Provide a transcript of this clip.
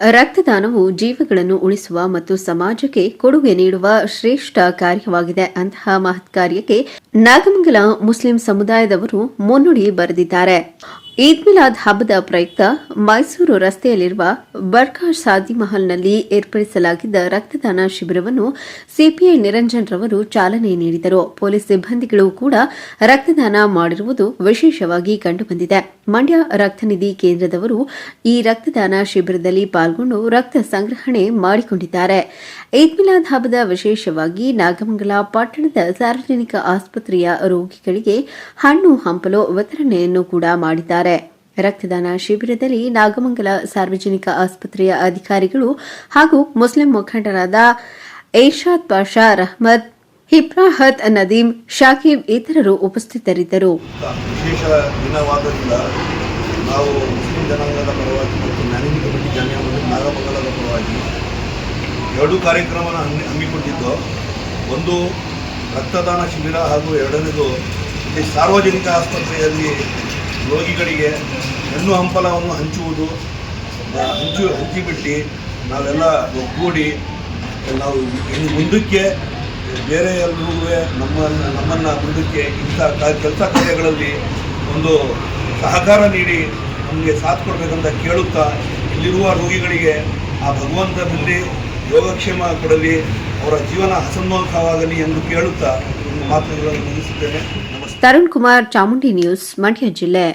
ರಕ್ತದಾನವು ಜೀವಗಳನ್ನು ಉಳಿಸುವ ಮತ್ತು ಸಮಾಜಕ್ಕೆ ಕೊಡುಗೆ ನೀಡುವ ಶ್ರೇಷ್ಠ ಕಾರ್ಯವಾಗಿದೆ ಅಂತಹ ಮಹತ್ ಕಾರ್ಯಕ್ಕೆ ನಾಗಮಂಗಲ ಮುಸ್ಲಿಂ ಸಮುದಾಯದವರು ಮುನ್ನುಡಿ ಬರೆದಿದ್ದಾರೆ. ಈದ್ ಮಿಲಾದ್ ಹಬ್ಬದ ಪ್ರಯುಕ್ತ ಮೈಸೂರು ರಸ್ತೆಯಲ್ಲಿರುವ ಬರ್ಖಾ ಸಾದಿ ಮಹಲ್ನಲ್ಲಿ ಏರ್ಪಡಿಸಲಾಗಿದ್ದ ರಕ್ತದಾನ ಶಿಬಿರವನ್ನು ಸಿಪಿಐ ನಿರಂಜನ್ ರವರು ಚಾಲನೆ ನೀಡಿದರು. ಪೊಲೀಸ್ ಸಿಬ್ಬಂದಿಗಳು ಕೂಡ ರಕ್ತದಾನ ಮಾಡಿರುವುದು ವಿಶೇಷವಾಗಿ ಕಂಡುಬಂದಿದೆ. ಮಂಡ್ಯ ರಕ್ತನಿಧಿ ಕೇಂದ್ರದವರು ಈ ರಕ್ತದಾನ ಶಿಬಿರದಲ್ಲಿ ಪಾಲ್ಗೊಂಡು ರಕ್ತ ಸಂಗ್ರಹಣೆ ಮಾಡಿಕೊಂಡಿದ್ದಾರೆ. ಈದ್ ಮಿಲಾದ್ ಹಬ್ಬದ ವಿಶೇಷವಾಗಿ ನಾಗಮಂಗಲ ಪಟ್ಟಣದ ಸಾರ್ವಜನಿಕ ಆಸ್ಪತ್ರೆಯ ರೋಗಿಗಳಿಗೆ ಹಣ್ಣು ಹಂಪಲು ವಿತರಣೆಯನ್ನು ಕೂಡ ಮಾಡಿದ್ದಾರೆ. ರಕ್ತದಾನ ಶಿಬಿರದಲ್ಲಿ ನಾಗಮಂಗಲ ಸಾರ್ವಜನಿಕ ಆಸ್ಪತ್ರೆಯ ಅಧಿಕಾರಿಗಳು ಹಾಗೂ ಮುಸ್ಲಿಂ ಮುಖಂಡರಾದ ಏಷಾದ್ ಪಾಷಾ ರಹಮದ್ ಹಿಬ್ರಾಹತ್ ನದೀಮ್ ಶಾಕಿಬ್ ಇತರರು ಉಪಸ್ಥಿತರಿದ್ದರು. ವಿಶೇಷ ದಿನವಾದ್ದರಿಂದ ನಾವು ಮುಸ್ಲಿಂ ಜನಾಂಗದ ಪರವಾಗಿ ಮತ್ತು ಜ್ಞಾನಿಕ ಕಮಿಟಿ ಜಾಮಿಯಾ ನಾಗಮಂಗಲದ ಪರವಾಗಿ ಎರಡು ಕಾರ್ಯಕ್ರಮವನ್ನು ಹಮ್ಮಿ ಹಮ್ಮಿಕೊಂಡಿದ್ದು. ಒಂದು ರಕ್ತದಾನ ಶಿಬಿರ ಹಾಗೂ ಎರಡನೇದು ಇಲ್ಲಿ ಸಾರ್ವಜನಿಕ ಆಸ್ಪತ್ರೆಯಲ್ಲಿ ರೋಗಿಗಳಿಗೆ ಹೆಣ್ಣು ಹಂಪಲವನ್ನು ಹಂಚುವುದು ಹಂಚು, ಹಂಚಿಬಿಟ್ಟು ನಾವೆಲ್ಲ ಒಗ್ಗೂಡಿ, ನಾವು ಇನ್ನು ಮುಂದಕ್ಕೆ ಬೇರೆ ಎಲ್ಲರೂ ನಮ್ಮ, ನಮ್ಮನ್ನು ಮುಂದಕ್ಕೆ ಇಂಥ ಕೆಲಸ ಕಾರ್ಯಗಳಲ್ಲಿ ಒಂದು ಸಹಕಾರ ನೀಡಿ ನಮಗೆ ಸಾಥ್ ಕೊಡಬೇಕಂತ ಕೇಳುತ್ತಾ ಇಲ್ಲಿರುವ ರೋಗಿಗಳಿಗೆ ಆ ಭಗವಂತನಲ್ಲಿ ಯೋಗಕ್ಷೇಮ ಕೊಡಲಿ, ಅವರ ಜೀವನ ಹಸನ್ಮುಖವಾಗಲಿ ಎಂದು ಕೇಳುತ್ತಾ ಮಾತುಗಳನ್ನು ಮುಗಿಸುತ್ತೇನೆ. ತರುಣ್ ಕುಮಾರ್ ಚಾಮುಂಡಿ ನ್ಯೂಸ್ ಮಂಡ್ಯ ಜಿಲ್ಲೆ